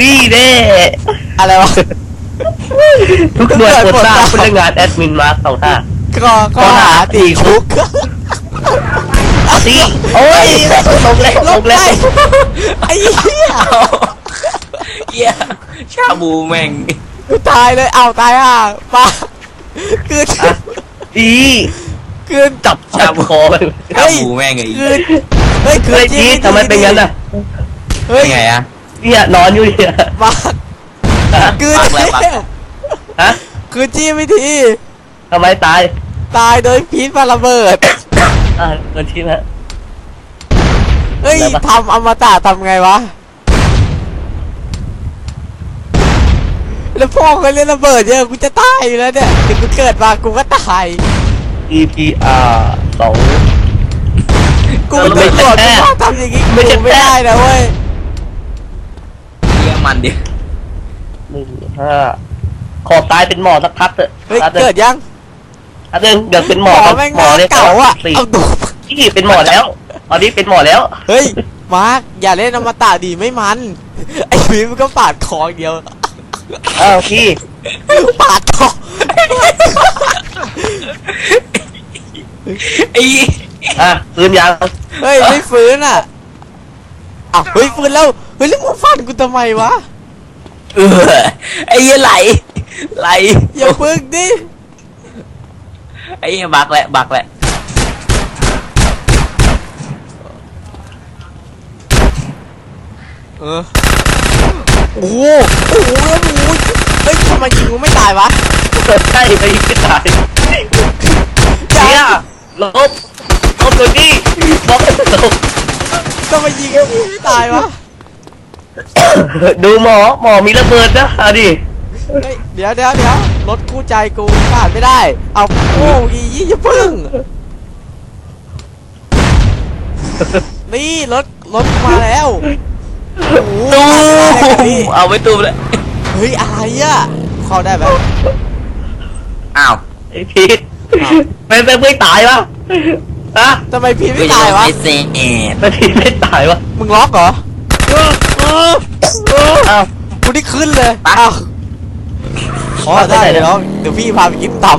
นี่เด้อะไรวะทุกหน่วยโปรดทราบพนักงานแอดมินมาร์คสองท่าก็ก็หาตีคุกตีโอ้ยลงแล้วลงแล้วไอ้เหี้ยเหี้ยชาบูแม่งกูตายเลยเอาตายอะปาคืนดีคืนจับจับคอมันชาบูแม่งไอ้คืนเฮ้ยคืเฮ้นยจีทำไมเป็นงั้นอะเฮ้ยเป็นไงอะ เนี่ยนอนอยู่เนี่ยมาคืนปักแล้วปัก ฮะคืนจี้ไม่ทีทำไมตายตายโดยพีทมาระเบิด อ่าเกินที่แล้ว เฮ้ยแล้วปะ ทำอมตะทำไงวะ แล้วพ่อเขาเล่นระเบิดเยอะกูจะตายอยู่แล้วเนี่ยถึงกูเกิดมากูก็ตาย EPR สอง กูเออไม่ไม่กดใช่พ่อทำอย่างงี้ไม่กูใช่ไม่ได้นะเว้ยเหี้ย มันดิหนึ่งห้าขอตายเป็นหมอสักพักเถอะเฮ้ยพักหนึ่งเกิดยังพักหนึ่งเดี๋ยวเป็นหหมมออครับแม่งหมอเนี่ยเก่าอะสี่เอาดูพี่เป็นหมอแล้วตอนนี้เป็นหมอแล้ว เฮ้ย มาร์คอย่าเล่นอมตะดีไม่มัน ไอ้พีทมันก็ปาดคออย่างเดียวอ้าวพี่ปาดคอไอ้อะปืนยางเฮ้ยไม่ฟื้นอะอ้าวเฮ้ยฟื้นแล้ว เฮ้ยแล้วมึงฟันกูทำไมวะ เออไอ้เหี้ยไหลไหลอย่าพึ่งดิไอ้เหี้ยบักแหละบักแหละเออโอ้โหโอ้โหแล้วโอ้โหเฮ้ยทำไมยิงกูไม่ตายวะใช่ไปยิงไม่ตายเนี่ยลบลบตัวนี้ลบลบทำไมยิงกูไม่ตายวะ ดูหมอหมอมีระเบิดนะเอาดิเฮ้ยเดี๋ยวเดี๋ยวเดี๋ยวรถคู่ใจกูผ่านไม่ได้ เอาโอ้ยยี่อย่าพึ่ง นี่รถรถมาแล้วโอ้โหตูผ่านมได้ไงนี่เอาไปตูมเลยเฮ้ยอะไรอะเข้าได้ไหม อ้าว ไอพีทเป็นเป็นไม่ตายวะฮะทำไมพีไม่ตายวะไอ้เซเอ็ดเป็นพีทไม่ตายวะมึงล็อกเหรอ อ้าวกูนี่ขึ้นเลยอ้าวอ๋อได้เดี๋ยวเดี๋ยวพี่พาไปกินตับ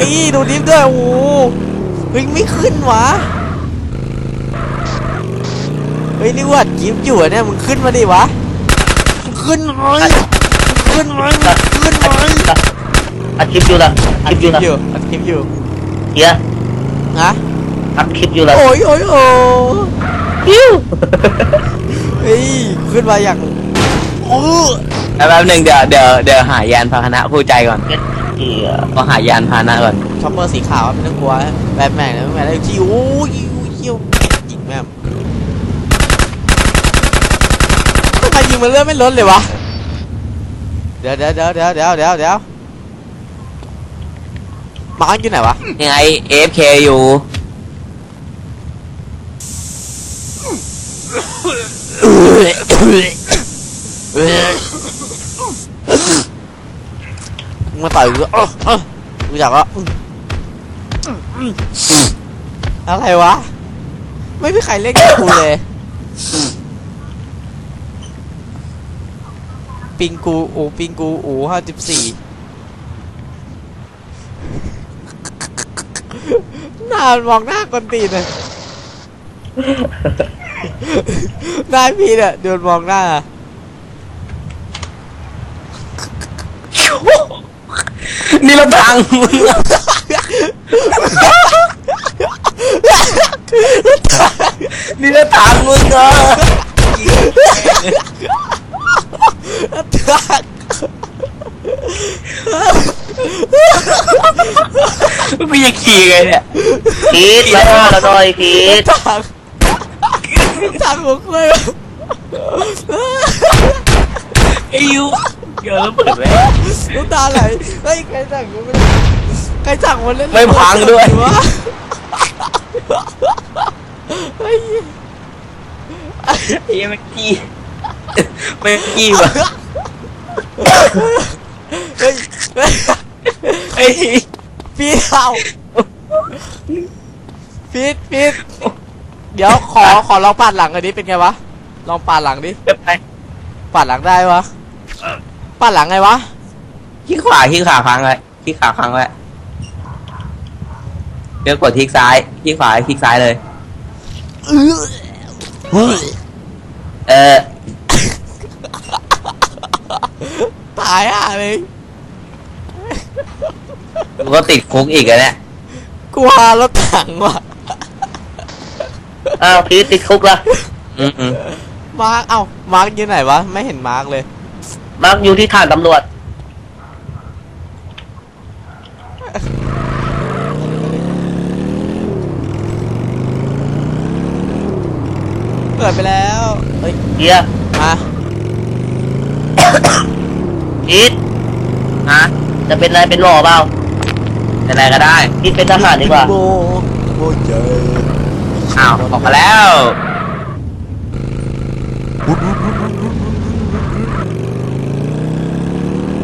นี่ดูดิฟด้วยโอ้โหเฮ้ยไม่ขึ้นวะเฮ้ยนี่ว่ากิฟอยู่อะเนี่ยมึงขึ้นมาดิวะมึงขึ้นไหมขึ้นไหมขึ้นไหมอัดคลิปอยู่ละอัดคลิปอยู่อัดคลิปอยู่เฮียนะอัดคลิปอยู่ละโอ้ยโอ้ยโอ้ฮิว เฮ้ยขึ้นมาอย่างโอ้แป๊บนึงเดี๋ยวเดี๋ยวเดี๋ยวหายานพาหนะผู้ใจก่อนเฮียก็หายานพาหนะก่อนช็อปเปอร์สีขาวไม่ต้องกลัวแบทแมนนะแบทแมนได้ที่โอ้ยเขี้ยวยิงแม่มทำไมยิงมันเลื่อนไม่ลดเลยวะเดี๋ยวเดี๋ยวเดี๋ยวเดี๋ยวเดี๋ยวเดี๋ยวเดี๋ยวมาร์คอยู่ไหนวะยังไง AFK อยู่ มึงมาต่อยกูออเอกูอยากละอะไรวะ ไม่มีใครเล่นกับกูเลย ปิงกูโอ้ปิงกูโอ้ห้าสิบสี่หน้ามันมองหน้าคนตีนเลย หน้าพี่เนี่ยเดินมองหน้านี่เราพังมึงอะนี่เราทางมึงอะกูจะขี่ไงเนี่ยพีทมาหน้าเราหน่อยพีท ทางทางหัวกล้วยไอ้ยูเดี๋ยวเราเปิดไว้น้ำตาไหลเฮ้ยใครสั่งกูไม่ใครสั่งมันเล่นไม่พังด้วย วะเฮ้ยไอ้เมื่อกี้เมื่อกี้วะเฮ้ยเฮ้ยไอ้พีทเอาพีทพีท เดี๋ยวขอขอลองปาดหลังอันนี้เป็นไงวะ ลองปาดหลังดิ เว็บไปปาดหลังได้วะ ปาดหลังไงวะ ขี้ขวาขี้ขาค้างไว้ขี้ขาค้างไว้เดี๋ยวกดคลิกซ้ายขี้ขวาคลิกซ้ายเลยเออตายอะเลยกูก็ติดคุกอีกอะเนี่ยกลัวรถถังว่ะ อ้าวพีทติดคุกละอืมอืมมาร์กเอ้ามาร์กอยู่ไหนวะ ไม่เห็นมาร์กเลย มาร์กอยู่ที่ฐานตำรวจ เปิดไปแล้วเฮ้ยเฮียมาพีทฮะจะเป็นอะไรเป็นหล่อเปล่าอะไรก็ได้พีทเป็นทหารดีกว่าโบโบเจอ อ้าวออกมาแล้ว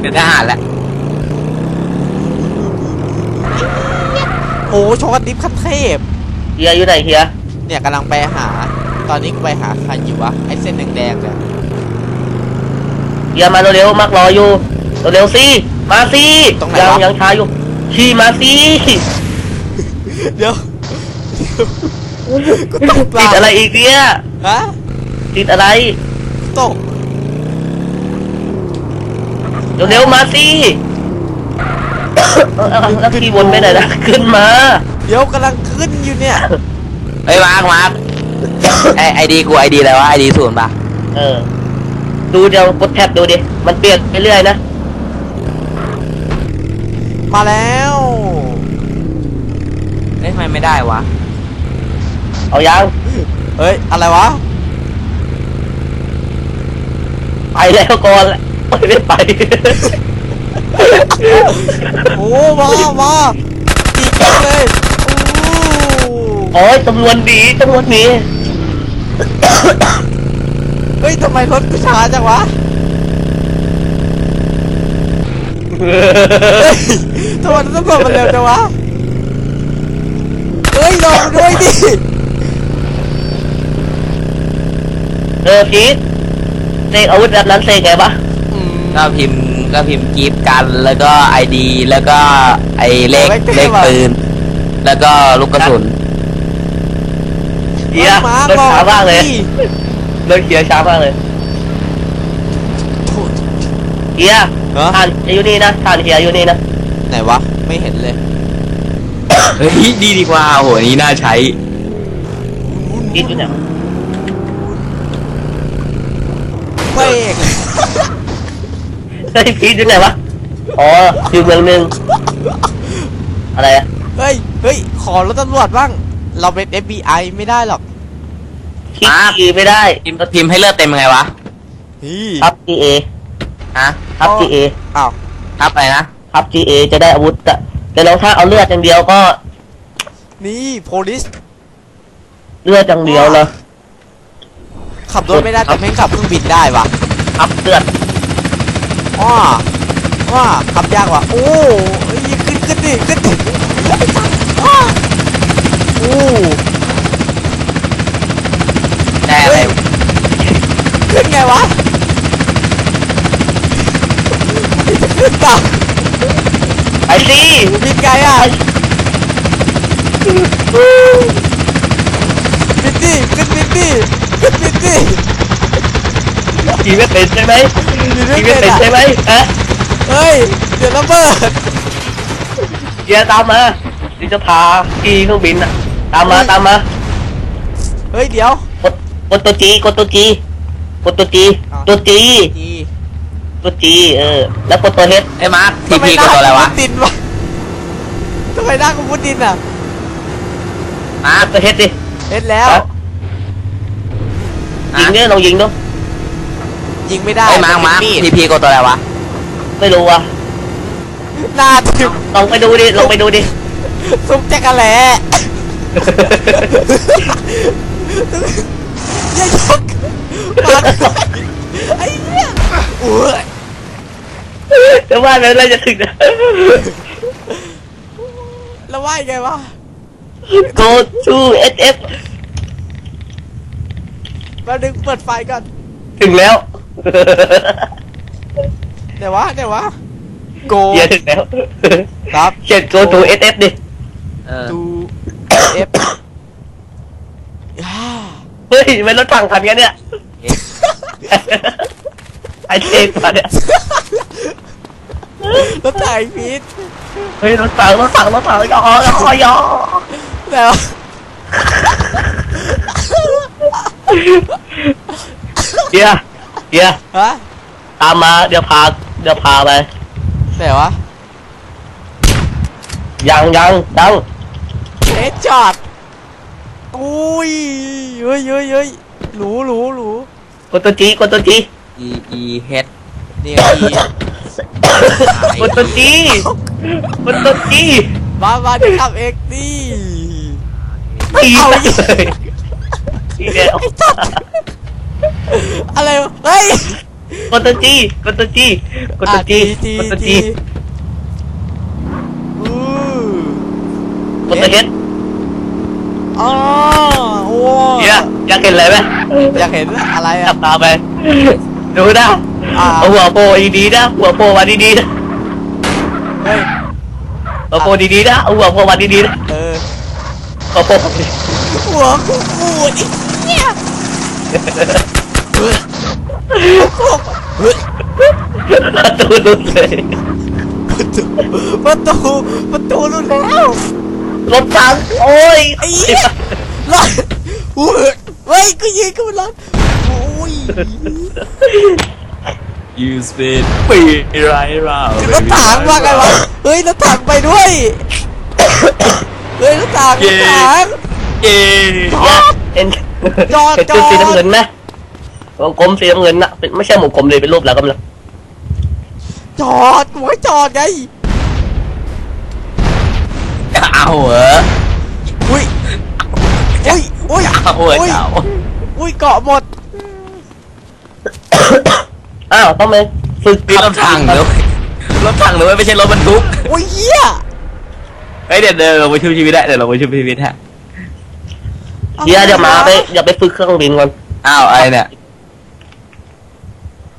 เป็นทหารแล้วโอ้โชว์ดิฟคันเทพ เฮียอยู่ไหนเฮียเนี่ยกำลังไปหา ตอนนี้กูไปหาใครอยู่วะ ไอ้เส้นแดงๆเนี่ยเฮียมาเร็วๆมาร์กรออยู่เร็วๆสิมาสิยังยังช้าอยู่ขี่มาสิเดี๋ยว กูตกปลาติดอะไรอีกเนี่ย ฮะติดอะไรตกเร็วๆมาสิเออเอาแล้วขี่วนไปไหนล่ะขึ้นมา เดี๋ยวกำลังขึ้นอยู่เนี่ยเฮ้ยมาร์คมาร์คไอไอดีกูไอดีอะไรวะไอดีศูนย์ป่ะเออ ดูเดี๋ยวกดแท็บดูดิ มันเปลี่ยนไปเรื่อยนะ มาแล้วเอ้ยทำไมไม่ได้วะ เอายังเฮ้ย อะไรวะ ไปแล้วก่อนแหละไม่ไป โอ้มามาอีกแล้วเลยโอ้โอ้ยตำรวจหนีตำรวจหนีเฮ้ยทำไมรถกูช้าจังวะเฮ้ยทำไมรถตำรวจมันเร็วจังวะ เฮ้ยลงด้วยดิ เออพีทเสกอาวุธแบบนั้นเสกไงปะอืมก็พิมพ์ก็พิมพ์กิฟต์กันแล้วก็ไอดีแล้วก็ไอเลขโอ้ยเลขปืน แล้วก็ลูกกระสุนเฮียฮ้รถรอช้ามากเลยดิรถเฮียช้ามากเลยเฮียฮะ ทานอยู่นี่นะทานเฮียอยู่นี่นะไหนวะ ไม่เห็นเลยเฮ้ยดีดีกว่าโหอันนี้น่าใช้พีทอยู่เนี่ย ฮ้ยพีทอยู่ไหนวะ อ๋อ อยู่เมืองหนึ่งอะไรอะเฮ้ย เฮ้ย ขอรถตำรวจบ้าง เราเป็น FBI ไม่ได้หรอกคลิกมาขี่ไม่ได้พิมพ์พิมพ์ให้เลือดเต็มยังไงวะนี่ทับ G A ฮะทับ G A อ้าวทับอะไรนะทับ G A จะได้อาวุธอะแต่เราถ้าเอาเลือดอย่างเดียวก็นี่ police เลือดอย่างเดียวเลยขับรถไม่ได้แต่แม่งขับเครื่องบินได้วะทับเลือด อ้ออ้อขับยากว่ะโอ้ยขึ้นขึ้นดิขึ้นดิอ้อโอ้ได้อะไรขึ้นไงวะขึ้นต่ไปสิำบินไงอะบินดิขึ้นบินดิขึ้นบินดิขี่ไม่เป็นใช่ไหม บินไม่ขี่เป็ไม่นเป็นอะใช่ไหมฮะเฮ้ยเดี๋ยวระเบิดเดี๋ยวตามมาที่จะพาขี่เครื่องบินอะตามมาตามมา เฮ้ยเดี๋ยว กดกดตัวจีกดตัวจีกดตัวจีตัวจีทีตัวจีเออ แล้วกดตัวเฮดไอ้มาร์คทีพีกับตัวอะไรวะทำไมหน้ากูมุดดินวะทำไมหน้ากูมุดดินอะมาร์คตัวเฮดดิเห็นแล้วครับยิงเนี่ยลองยิงดู ยิงไม่ได้ไอ้มาร์คมาร์คมีดทีพีกับตัวอะไรวะ ไม่รู้อะหน้าทิ่มลองไปดูดิลองไปดูดิซุปจักรแหล่อย่ายกมาไอ้เหี้ยโอ้ยจะว่าแล้วอะไรจะถึงนะแล้วว่ายังไงวะ go to SF แป๊บนึงเปิดไฟก่อนถึงแล้ว เดี๋ยววะเดี๋ยววะโกเฮียถึงแล้วครับเขียน go to SF ดิเออดูเอฟย่าเฮ้ยไม่รถถังคันนี้เนี่ยไอเทกมาเนี่ยรถถ่ายพีทเฮ้ยรถถังรถถังรถถังยอยอยอเดี๋ยวเฮีย เฮียฮะตามมาเดี๋ยวพาเดี๋ยวพาไปเดี๋ยววะยังยังดังเอ๊ะจอดอุ้ยเฮ้ยเฮ้ยเฮ้ยหรูหรูหรูกดตัวจีกดตัวจี E E H นี่พี่กดตัวจีกดตัวจีมามาดิขับเอ็กซ์ดิตีเอาเลอีกยทีเดียว อะไรวะเฮ้ยกดตัวจีกดตัวจีกดตัวจีอะจีกดตัวจีจีอู้กดตัวเฮดอ๋อโอ้เฮียอยากเห็นอะไรไหมอยากเห็นอะไรจัอะ บตาไป ดูนะอ่า เอาหัวโปรดีๆนะ หัวโปรมาดีๆนะเฮ้ยหัวโปรดีๆนะเอาหัวโปรมาดีๆนะเออหัวโปรหัวกูปูดอีกเนี่ยเฮ้ย เฮ้ยตูดุดเลยประตูประตูรุนแล้วรถถังโอ้ยไอ้เหี้ยรถอุ้ยเฮ้ยกูยิงกูมันรถโอ้ย You spin ปีไรเรารถถังว่าไงวะเฮ้ยรถถังไปด้วยเฮ้ยรถถังรถถังเย้เห็นจอดเห็นจุดจอดสีน้ำเงินไหม วงกลมสีน้ำเงินน่ะเป็นไม่ใช่หมูกลมเลยเป็นรูปแล้วก็มันจอดกูให้จอดไงเอาเหรออุ้ยอุ้ยอุ้ยเอาเหรออุ้ยเอาอุ้ยเกาะหมดอ้าวต้องไปฝึกนี่รถถังหรือรถถังหรือไม่ใช่รถบรรทุกอุ้ยเหี้ยเฮ้ยเดี๋ยวเดี๋ยวเราไปช่วยชีวิตได้เดี๋ยวเราไปช่วยชีวิตฮะเดี๋ยวเดี๋ยวมาไปเดี๋ยวไปฝึกเครื่องบินก่อนอ้าวอะไรเนี่ย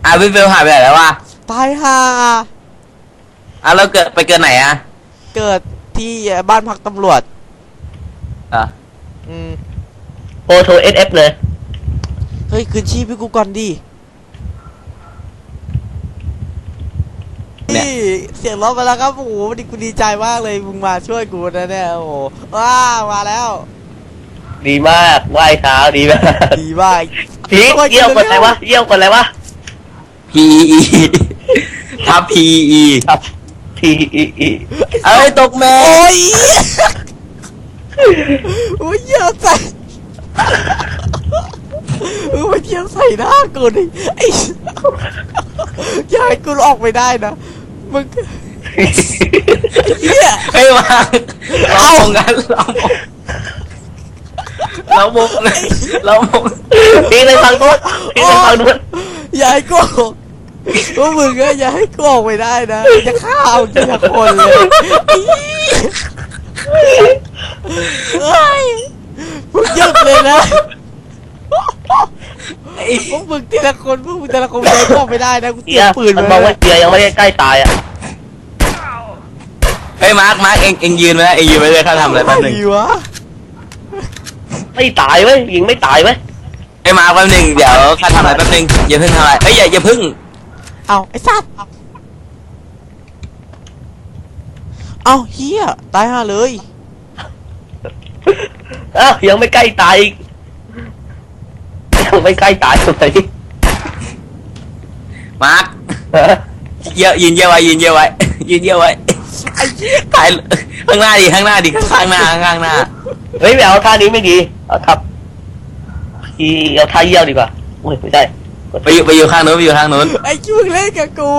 อ้าวพี่เฟลหายไปไหนแล้ววะตายห่าอ้าวแล้วเกิดไปเกิดไหนอะเกิดที่บ้านพักตำรวจ อะอืมโปรโทเอสเอฟเลย เฮ้ยคืนชีพให้กูก่อนดินี่เสียงร้องมาแล้วครับโอ้โหวันนี้กูดีใจมากเลยมึงมาช่วยกูนะเนี่ยโอ้โหว้าวมาแล้ว ดีมากไหว้เท้าดีมากดีมากพีคเยี่ยวกดอะไรวะเยี่ยวกดอะไรวะ P E ทับ P E ครับทีอีอีเอ้ยตกแม่โอ้ยโอ้ยเยี่ยมใส่เออมาเยี่ยมใส่หน้ากูดิไอ้อย่าให้กูออกไปได้นะมึงเฮียเฮ้ยมาเรามองกันเรามอง เรามองเรามองพีคเลยฟังนู้นพีคเลยฟังนู้นอย่าให้กูออกพวกมึงอะอย่าให้กูออกไปได้นะจะฆ่าเอาทีละคนเลยอีเฮ้ยมึงหยุดเลยนะไอ้พวกมึงทีละคนพวกมึงแต่ละคนอย่าให้กูออกไปได้นะกูเตรีเฮียยมปืนมันไว้บอกว่านะเฮียยังไม่ได้ใกล้ตายอะเฮ้ยมาร์คมาร์คเองเองยืนไว้นะเองยืนไว้เลยข้าทำอะไรแป๊บหนึงดีวะ ไม่ตายเว้ยยิงไม่ตายเว้ยไอ้ยมาร์คแป๊บหนึงเดี๋ยวข้าทำอะไรแป๊บหนึงอย่าเพิ่งทำอะไรเอ้ยอย่าอย่าเพิ่งเอาไอ้สัตว์เอาเฮียตายห่าเลยอ้าวยังไม่ใกล้ตายอีกยังไม่ใกล้ตายเลยมาร์คเยอะยืนเยอะไว้ยืนเยอะไว้ยืนเยอะไว้ไอ้เหี้ยถ่ายข้างหน้าดิข้างหน้าดิข้างหน้าข้างหน้า เฮ้ยไม่เอาท่านี้ไม่ดี เอาครับอีเอาท่าเยี่ยวดีกว่าอุ้ยไม่ใช่ไปอยู่ไปอยู่ข้างนู้นไปอยู่ข้างนู้นไอ้คิวเล่นกับกู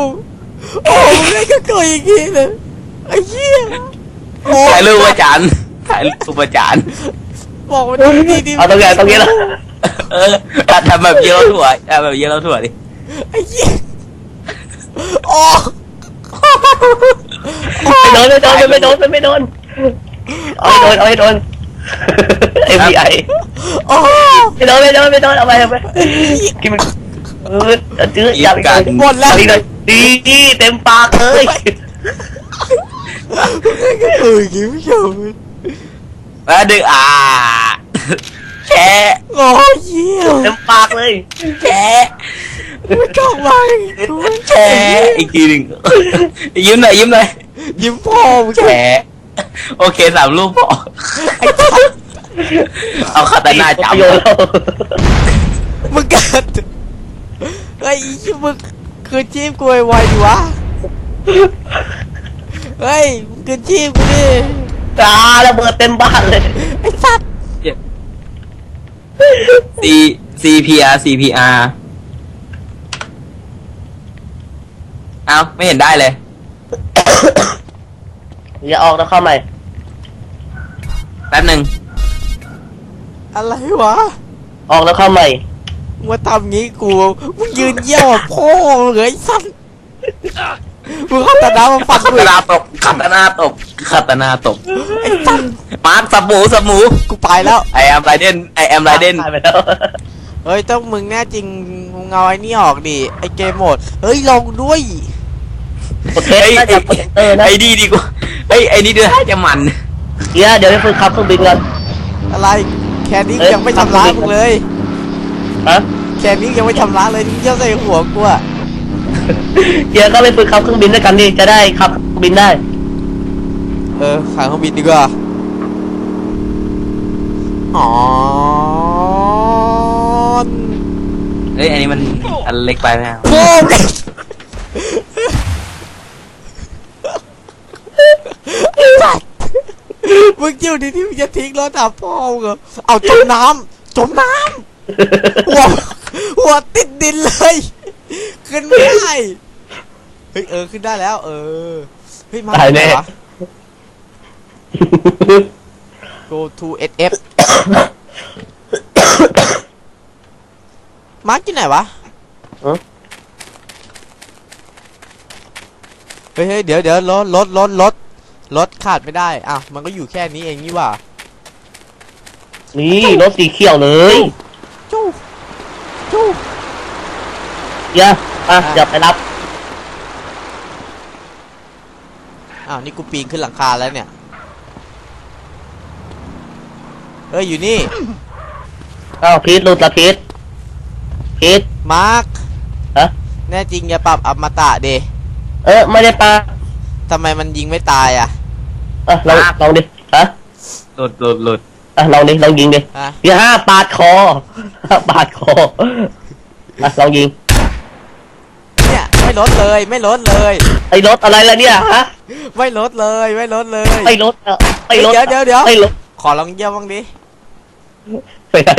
โอ้มึงเล่นกับกูอีกทีเลยไอ้เหี้ยโอ้ถ่ายรูปประจานถ่ายรูปประจานบอกมันดีดีดีเอาตรงนี้ตรงนี้ละเออทำแบบเยอะถั่วทำแบบเยอะถั่วดิไอ้เหี้ยโอ้ไม่โดนไม่โดนไม่โดนไม่โดนเอาให้โดนเอาให้โดน FBI โอ้ไม่โดนไม่โดนไม่โดนเอาไปเอาไปกินมันเออจื้อจับอีกเลยหมดแล้วจับอีกเลยดีดีเต็มปากเลยเออยิ้มเฉยแล้วดึงอ่าแชะโอ้ยเยี่ยมเต็มปากเลยแชะไม่กล้ามาอีกแชะอีกทีหนึ่งยิ้มหน่อยยิ้มหน่อยยิ้มพ่อมึงแชะ โอเคสามรูปพอไอ้ทัดเอาคาตานาจับโยนแล้วมึงกันไอ้ยี่มึงคืนชีพกูไวๆดิวะเฮ้ยมึงคืนชีพกูดิตาระเบิดเต็มบ้านเลยไอ้สัตว์ C CPR CPR เอาไม่เห็นได้เลย อย่าออกนะเข้าใหม่ แป๊บหนึ่งอะไรวะออกแล้วเข้าใหม่ มึงมาทำงี้กูมึงยืนเยี่ยวกับพ่อมึงเหรอไอ้สัตว์มึงเข้าตาน้ำมาฟันคากูตาอีกนาตบคาตานาตบคาตานาตบไอ้สัตว์มาร์คสับหมูสับหมูกูไปแล้ว ไอแอมไรเดนไอแอมไรเดนตายไปแล้วเฮ้ยต้องมึงแน่จริงมึงเอาไอ้นี่ออกดิไอ้เกมโหมด เฮ้ยลองด้วย โอเคน่าจะเปิดเตอร์นะไอดีดีกว่า ไอยไอนี่ดูน่าจะมันเดี๋ยวเดี๋ยวให้ฝึกขับเครื่องบินกัน อะไร แค่นี้เอ้ย ยังไม่ทำร้ายมึงเลย ฮะแค่นี้ยังไม่ทำร้ายเลยนี่เยี่ยวใส่หัวกูอะเดี๋ยวก็ไปฝึกขับเครื่องบินด้วยกันดิจะได้ขับเครื่องบินได้ เออขายเครื่องบินดีกว่า อ๋อเฮ้ยอันนี้มันอันเล็กไปไหมครับ โอ้ยสัตว์ มึงอยู่ดีที่มึงจะทิ้งรถถามพ่อมึงเหรอเอาจมน้ำจมน้ำหัวหัวติดดินเลย ขึ้นไม่ได้เฮ้ยเออขึ้นได้แล้ว เออเฮ้ยมาตายแน่ไหวะ go to SF มาร์กที่ไหนวะฮะ เฮ้ยเฮ้ยเดี๋ยวเดี๋ยวรถรถรถรถ รถขาดไม่ได้อะมันก็อยู่แค่นี้เองนี่หว่านี่รถสีเขียวเลยจู้จู้เดี๋ยวอะเดี๋ยวไปรับอ้าวนี่กูปีนขึ้นหลังคาแล้วเนี่ยเอ้ยอยู่นี่อ้าวพีทหลุดละพีทพีทมาร์คฮะแน่จริงอย่าปรับอมตะเดเออไม่ได้ปาทำไมมันยิงไม่ตายอะ อะลองลองดิฮะหลุดหลุดหลุดอะลองดิลองยิงดิอะเดี๋ยวห้าปาดคอปาดคออะลองยิงเนี่ยไม่ลดเลยไม่ลดเลย ไอ้รถอะไรล่ะเนี่ยฮะไม่ลดเลยไม่ลดเลย ไอ้รถอะไอ้รถเดี๋ยวเดี๋ยวเดี๋ยว ไอ้รถขอลองเยี่ยมบ้างดิไปไหน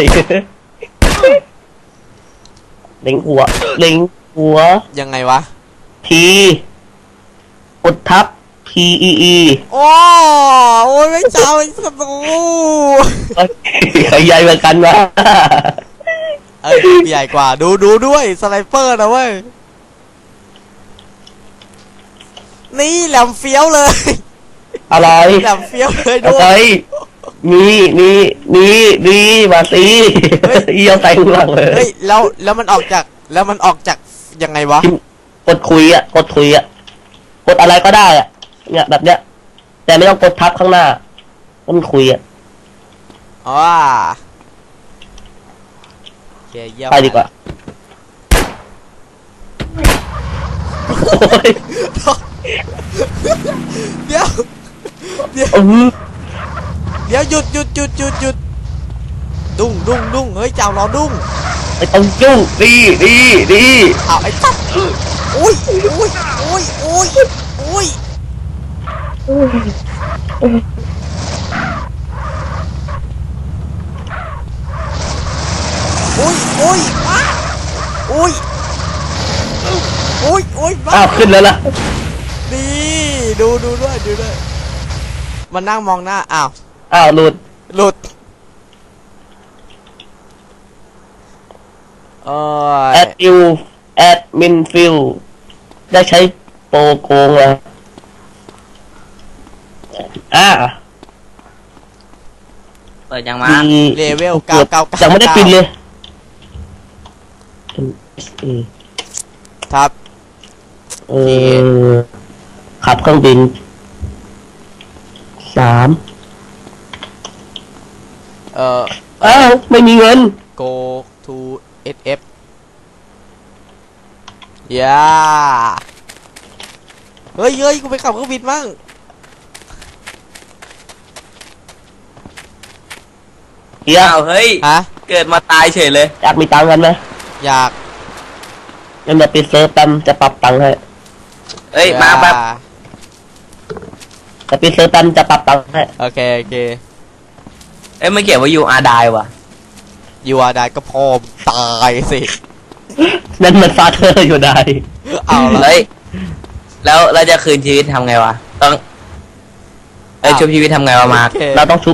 เล็งหัวเล็งหัวยังไงวะทีกดทับ P E E โอ้โอ้ยไม่เจ้าไอ้สัตว์โอ้เอ้ยใหญ่เหมือนกันวะเอ้ยใหญ่กว่า ดูดูด้วยสไนเปอร์นะเว้ย นี่แหลมเฟี้ยวเลย อะไรแหลมเฟี้ยวเลยอะด้วไรย นี่นี่นี่นี่มาตีเฮ้ยเอียวใส่ข้างหลังเลยเฮ้ยแล้วแล้วมันออกจากแล้วมันออกจากยังไงวะ กดคุยอะกดคุยอะกดอะไรก็ได้อะ เนี่ยแบบเนี้ย แต่ไม่ต้องกดทับข้างหน้าก็มันคุยอะอ๋อโอเคเยี่ยมไปดีกว่าโอ้ยเดี๋ยวเดี๋ยวเออเดี๋ยวหยุดหยุดหยุดหยุดหยุดดุ้งดุ้งดุ้งเฮ้ยเจ้ารอดุ้งไม่ต้องยุ่งดีดีดีเอาไอ้ตัดอุ้ยอุ้ยอุ้ยอุ้ยอุ้ย อุ้ยอุ้ยว้าอุ้ยอุ้ยอุ้ยบ้าอ้าวขึ้นแล้วล่ะดีดูดูด้วยดูด้วยมันนั่งมองหน้าอ้าวอ้าวหลุดหลุดเออแอดอิวแอดมินฟิลได้ใช้โปรโกงแล้ว อ่าเปิดยังมา มีเลเวลเก้าเก้าเก้า ยังไม่ได้ปินเลยอืมครับ เออขับเครื่องบินสามเอ่ออ้าวไม่มีเงิน go to sf ย่าเฮ้ยเฮ้ยกูไปขับเครื่องบินมั่ง เฮียอ้าวเฮ้ย ฮะ เกิดมาตายเฉยเลย อยากมีตังค์กันไหมอยากงั้นเดี๋ยวปิดเซิร์ฟแป๊มจะปรับตังค์ให้เอ้ย มาแบบอย่จะปิดเซิร์ฟแป๊มจะปรับตังค์ให้โอเค โอเคเอ้ยไม่เกี่ยวว่ายูอาร์ไดว่ะ ยูอาได้ก็พอมตายสิ นั่นมันฟาเธอร์อยู่ได้เอาละ เฮ้ย แล้วเราจะคืนชีวิตทำไงวะ ต้อง เอ้ยชุบชีวิตทำไงวะมาร์ค โอเค เราต้องชุบ